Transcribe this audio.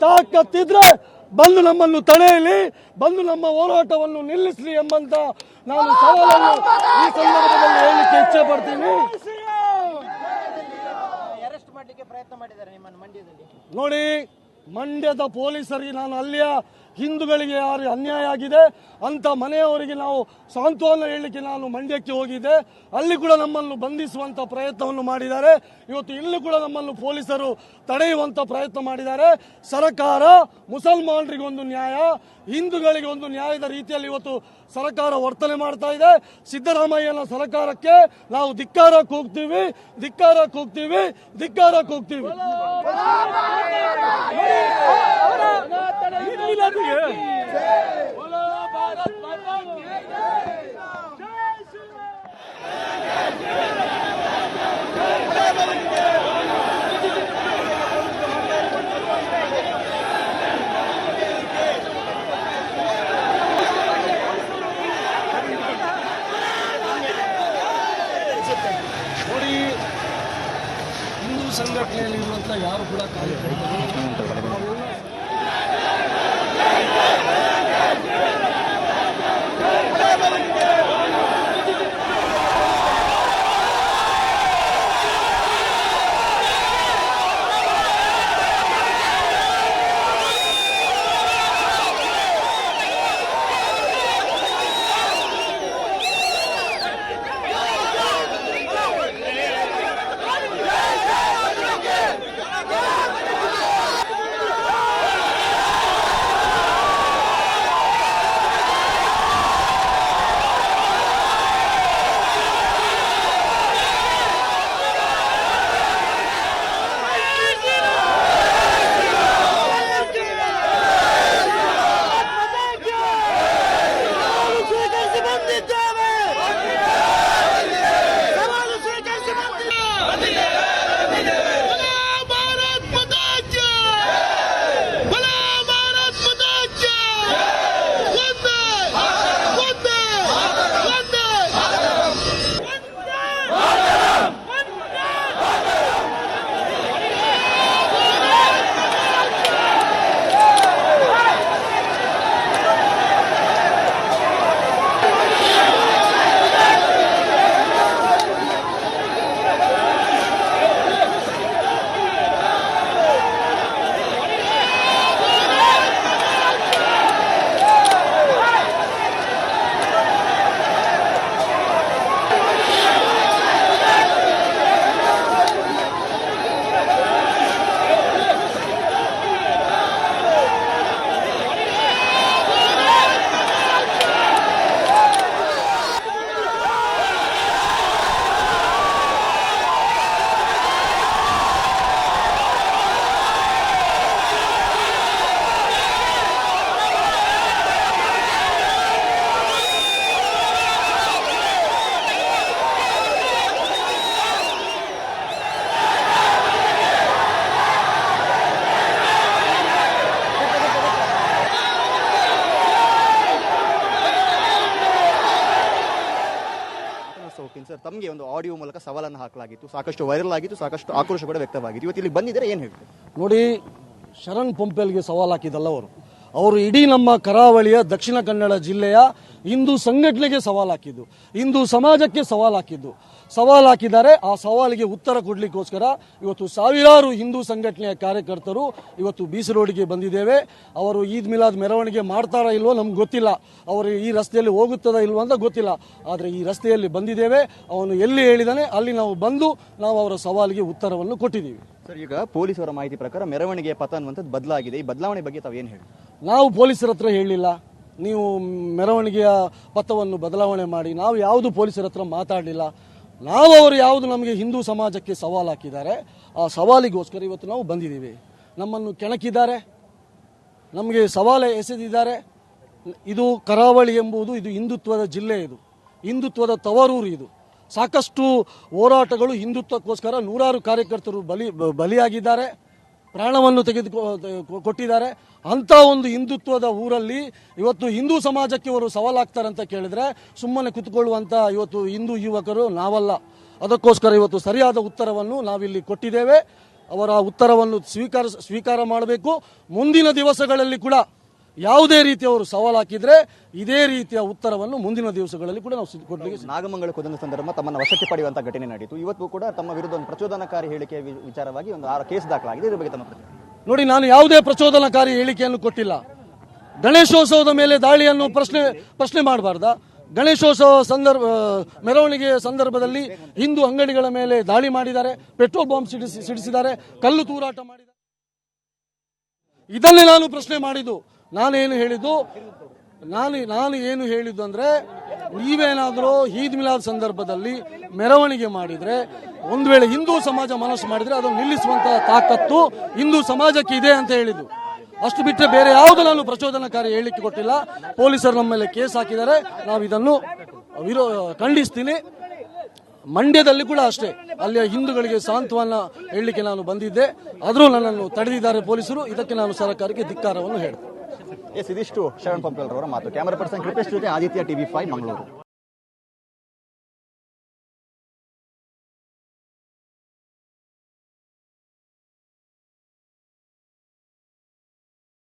ತಾಕತ್ತಿದ್ರೆ ಬಂದು ನಮ್ಮನ್ನು ತಡೆಯಲಿ, ಬಂದು ನಮ್ಮ ಹೋರಾಟವನ್ನು ನಿಲ್ಲಿಸಲಿ ಎಂಬಂತ ನಾನು ಸವಾಲನ್ನು ಈ ಸಂದರ್ಭದಲ್ಲಿ ಹೇಳಲಿಕ್ಕೆ ಇಚ್ಛೆ ಪಡ್ತೀನಿ. ನೋಡಿ, ಮಂಡ್ಯದ ಪೊಲೀಸರಿಗೆ ನಾನು ಅಲ್ಲಿಯ ಹಿಂದೂಗಳಿಗೆ ಯಾರು ಅನ್ಯಾಯ ಆಗಿದೆ ಅಂತ ಮನೆಯವರಿಗೆ ನಾವು ಸಾಂತ್ವನ ಹೇಳಲಿಕ್ಕೆ ನಾನು ಮಂಡ್ಯಕ್ಕೆ ಹೋಗಿದ್ದೆ. ಅಲ್ಲಿ ಕೂಡ ನಮ್ಮನ್ನು ಬಂಧಿಸುವಂಥ ಪ್ರಯತ್ನವನ್ನು ಮಾಡಿದ್ದಾರೆ. ಇವತ್ತು ಇಲ್ಲಿ ಕೂಡ ನಮ್ಮನ್ನು ಪೊಲೀಸರು ತಡೆಯುವಂಥ ಪ್ರಯತ್ನ ಮಾಡಿದ್ದಾರೆ. ಸರ್ಕಾರ ಮುಸಲ್ಮಾನರಿಗೆ ಒಂದು ನ್ಯಾಯ, ಹಿಂದೂಗಳಿಗೆ ಒಂದು ನ್ಯಾಯದ ರೀತಿಯಲ್ಲಿ ಇವತ್ತು ಸರ್ಕಾರ ವರ್ತನೆ ಮಾಡ್ತಾ ಇದೆ. ಸಿದ್ದರಾಮಯ್ಯನ ಸರ್ಕಾರಕ್ಕೆ ನಾವು ಧಿಕ್ಕಾರಕ್ಕೆ ಹೋಗ್ತೀವಿ ಧಿಕ್ಕಾರಕ್ಕೆ ಹೋಗ್ತೀವಿ ಧಿಕ್ಕಾರಕ್ಕೆ ಹೋಗ್ತೀವಿ. ನೋಡಿ ಹಿಂದೂ ಸಂಘಟನೆಯಲ್ಲಿ ಇರುವಂತ ಯಾರು ಕೂಡ ಕಾರ್ಯಕರ್ತರು ತಮಗೆ ಒಂದು ಆಡಿಯೋ ಮೂಲಕ ಸವಾಲನ್ನು ಹಾಕಲಾಗಿತ್ತು. ಸಾಕಷ್ಟು ವೈರಲ್ ಆಗಿತ್ತು, ಸಾಕಷ್ಟು ಆಕ್ರೋಶ ಕೂಡ ವ್ಯಕ್ತವಾಗಿತ್ತು. ಇವತ್ತು ಇಲ್ಲಿ ಬಂದಿದ್ದರೆ, ಏನು ಹೇಳ್ತಾರೆ? ನೋಡಿ, ಶರಣ್ ಪಂಪೆಲ್ಗೆ ಸವಾಲು ಹಾಕಿದಲ್ಲ ಅವರು. ಅವರು ಇಡೀ ನಮ್ಮ ಕರಾವಳಿಯ ದಕ್ಷಿಣ ಕನ್ನಡ ಜಿಲ್ಲೆಯ ಹಿಂದೂ ಸಂಘಟನೆಗೆ ಸವಾಲು ಹಾಕಿದ್ದು, ಹಿಂದೂ ಸಮಾಜಕ್ಕೆ ಸವಾಲು ಹಾಕಿದ್ದು. ಸವಾಲು ಹಾಕಿದ್ದಾರೆ. ಆ ಸವಾಲಿಗೆ ಉತ್ತರ ಕೊಡಲಿಕ್ಕೋಸ್ಕರ ಇವತ್ತು ಸಾವಿರಾರು ಹಿಂದೂ ಸಂಘಟನೆಯ ಕಾರ್ಯಕರ್ತರು ಇವತ್ತು ಬೀಸಿ ರೋಡಿಗೆ ಬಂದಿದ್ದೇವೆ. ಅವರು ಈದ್ ಮಿಲಾದ್ ಮೆರವಣಿಗೆ ಮಾಡ್ತಾರಾ ಇಲ್ವೋ ನಮ್ಗೆ ಗೊತ್ತಿಲ್ಲ. ಅವರು ಈ ರಸ್ತೆಯಲ್ಲಿ ಹೋಗುತ್ತದಾ ಇಲ್ವೋ ಅಂತ ಗೊತ್ತಿಲ್ಲ. ಆದರೆ ಈ ರಸ್ತೆಯಲ್ಲಿ ಬಂದಿದ್ದೇವೆ. ಅವನು ಎಲ್ಲಿ ಹೇಳಿದಾನೆ ಅಲ್ಲಿ ನಾವು ಬಂದು ನಾವು ಅವರ ಸವಾಲಿಗೆ ಉತ್ತರವನ್ನು ಕೊಟ್ಟಿದ್ದೀವಿ. ಸರ್ ಈಗ ಪೊಲೀಸರ ಮಾಹಿತಿ ಪ್ರಕಾರ ಮೆರವಣಿಗೆ ಪಥ ಅನ್ನುವಂಥದ್ದು ಬದಲಾಗಿದೆ. ಈ ಬದಲಾವಣೆ ಬಗ್ಗೆ ತಾವು ಏನು ಹೇಳಿ? ನಾವು ಪೊಲೀಸರ ಹತ್ರ ಹೇಳಿಲ್ಲ ನೀವು ಮೆರವಣಿಗೆಯ ಪಥವನ್ನು ಬದಲಾವಣೆ ಮಾಡಿ ನಾವು ಯಾವುದು ಪೊಲೀಸರ ಹತ್ರ ಮಾತಾಡಲಿಲ್ಲ. ನಾವು ಅವರು ಯಾವುದು ನಮಗೆ ಹಿಂದೂ ಸಮಾಜಕ್ಕೆ ಸವಾಲು ಹಾಕಿದ್ದಾರೆ, ಆ ಸವಾಲಿಗೋಸ್ಕರ ಇವತ್ತು ನಾವು ಬಂದಿದ್ದೀವಿ. ನಮ್ಮನ್ನು ಕೆಣಕಿದ್ದಾರೆ, ನಮಗೆ ಸವಾಲೆ ಎಸೆದಿದ್ದಾರೆ. ಇದು ಕರಾವಳಿ ಎಂಬುದು, ಇದು ಹಿಂದುತ್ವದ ಜಿಲ್ಲೆ ಇದು. ಹಿಂದುತ್ವದ ತವರೂರು ಇದು. ಸಾಕಷ್ಟು ಹೋರಾಟಗಳು ಹಿಂದುತ್ವಕ್ಕೋಸ್ಕರ ನೂರಾರು ಕಾರ್ಯಕರ್ತರು ಬಲಿ, ಬಲಿಯಾಗಿದ್ದಾರೆ. ಪ್ರಾಣವನ್ನು ತೆಗೆದು ಕೊಟ್ಟಿದ್ದಾರೆ. ಅಂತ ಒಂದು ಹಿಂದುತ್ವದ ಊರಲ್ಲಿ ಇವತ್ತು ಹಿಂದೂ ಸಮಾಜಕ್ಕೆ ಅವರು ಸವಾಲಾಗ್ತಾರೆ ಅಂತ ಕೇಳಿದ್ರೆ ಸುಮ್ಮನೆ ಕುತ್ಕೊಳ್ಳುವಂತ ಇವತ್ತು ಹಿಂದೂ ಯುವಕರು ನಾವಲ್ಲ. ಅದಕ್ಕೋಸ್ಕರ ಇವತ್ತು ಸರಿಯಾದ ಉತ್ತರವನ್ನು ನಾವಿಲ್ಲಿ ಕೊಟ್ಟಿದ್ದೇವೆ. ಅವರ ಉತ್ತರವನ್ನು ಸ್ವೀಕಾರ ಸ್ವೀಕಾರ ಮಾಡಬೇಕು. ಮುಂದಿನ ದಿವಸಗಳಲ್ಲಿ ಕೂಡ ಯಾವುದೇ ರೀತಿ ಅವರು ಸವಾಲು ಹಾಕಿದ್ರೆ ಇದೇ ರೀತಿಯ ಉತ್ತರವನ್ನು ಮುಂದಿನ ದಿವಸಗಳಲ್ಲಿ ಕೂಡ ನಾವು ಕೊಡ್ಲಿಕ್ಕೆ. ನಾಗಮಂಗಲ ಕುದಂತ ಸಂದರ್ಭ ತಮ್ಮನ್ನು ವಶಕ್ಕೆ ಪಡೆಯುವಂತ ಘಟನೆ ನಡೆಯಿತು. ಇವತ್ತು ಕೂಡ ತಮ್ಮ ವಿರುದ್ಧ ಒಂದು ಪ್ರಚೋದನಕಾರಿ ಹೇಳಿಕೆ ವಿಚಾರವಾಗಿ ಒಂದು ಆರು ಕೇಸ್ ದಾಖಲಾಗಿದೆ. ಇದ್ರ ಬಗ್ಗೆ ತಮ್ಮ ನೋಡಿ ನಾನು ಯಾವುದೇ ಪ್ರಚೋದನಕಾರಿ ಹೇಳಿಕೆಯನ್ನು ಕೊಟ್ಟಿಲ್ಲ. ಗಣೇಶೋತ್ಸವದ ಮೇಲೆ ದಾಳಿಯನ್ನು ಪ್ರಶ್ನೆ ಪ್ರಶ್ನೆ ಮಾಡಬಾರ್ದ. ಗಣೇಶೋತ್ಸವ ಸಂದರ್ಭ ಮೆರವಣಿಗೆಯ ಸಂದರ್ಭದಲ್ಲಿ ಹಿಂದೂ ಅಂಗಡಿಗಳ ಮೇಲೆ ದಾಳಿ ಮಾಡಿದ್ದಾರೆ. ಪೆಟ್ರೋಲ್ ಬಾಂಬ್ ಸಿಡಿಸಿ ಸಿಡಿಸಿದ್ದಾರೆ. ಕಲ್ಲು ತೂರಾಟ ಮಾಡಿದ್ದಾರೆ. ಇದನ್ನೇ ನಾನು ಪ್ರಶ್ನೆ ಮಾಡಿದ್ದು. ನಾನೇನು ಹೇಳಿದ್ದು, ನಾನು ನಾನು ಏನು ಹೇಳಿದ್ದು ಅಂದರೆ, ನೀವೇನಾದರೂ ಈದ್ ಮಿಲಾದ್ ಸಂದರ್ಭದಲ್ಲಿ ಮೆರವಣಿಗೆ ಮಾಡಿದರೆ, ಒಂದು ವೇಳೆ ಹಿಂದೂ ಸಮಾಜ ಮನಸ್ಸು ಮಾಡಿದರೆ ಅದನ್ನು ನಿಲ್ಲಿಸುವಂತಹ ತಾಕತ್ತು ಹಿಂದೂ ಸಮಾಜಕ್ಕೆ ಇದೆ ಅಂತ ಹೇಳಿದ್ದು. ಅಷ್ಟು ಬಿಟ್ಟರೆ ಬೇರೆ ಯಾವುದು ನಾನು ಪ್ರಚೋದನಕಾರಿ ಹೇಳಿಕೆ ಕೊಟ್ಟಿಲ್ಲ. ಪೊಲೀಸರು ನಮ್ಮ ಮೇಲೆ ಕೇಸ್ ಹಾಕಿದ್ದಾರೆ. ನಾವು ಇದನ್ನು ವಿರೋ, ಖಂಡಿಸ್ತೀನಿ. ಮಂಡ್ಯದಲ್ಲಿ ಕೂಡ ಅಷ್ಟೇ. ಅಲ್ಲಿಯ ಹಿಂದೂಗಳಿಗೆ ಸಾಂತ್ವನ ಹೇಳಲಿಕ್ಕೆ ನಾನು ಬಂದಿದ್ದೆ. ಆದರೂ ನನ್ನನ್ನು ತಡೆದಿದ್ದಾರೆ ಪೊಲೀಸರು. ಇದಕ್ಕೆ ನಾನು ಸರ್ಕಾರಕ್ಕೆ ಧಿಕ್ಕಾರವನ್ನು ಹೇಳ್ತೇನೆ. ಎಸ್ ಇದಿಷ್ಟು ಶರಣ್ ಪಂಪಲ್ರವರ ಮಾತು. ಕ್ಯಾಮರಾ ಪರ್ಸನ್ ಕೃಪೇಶ್ ಜೊತೆ ಆದಿತ್ಯ ಟಿವಿ ಫೈವ್ ಮಂಗಳೂರು.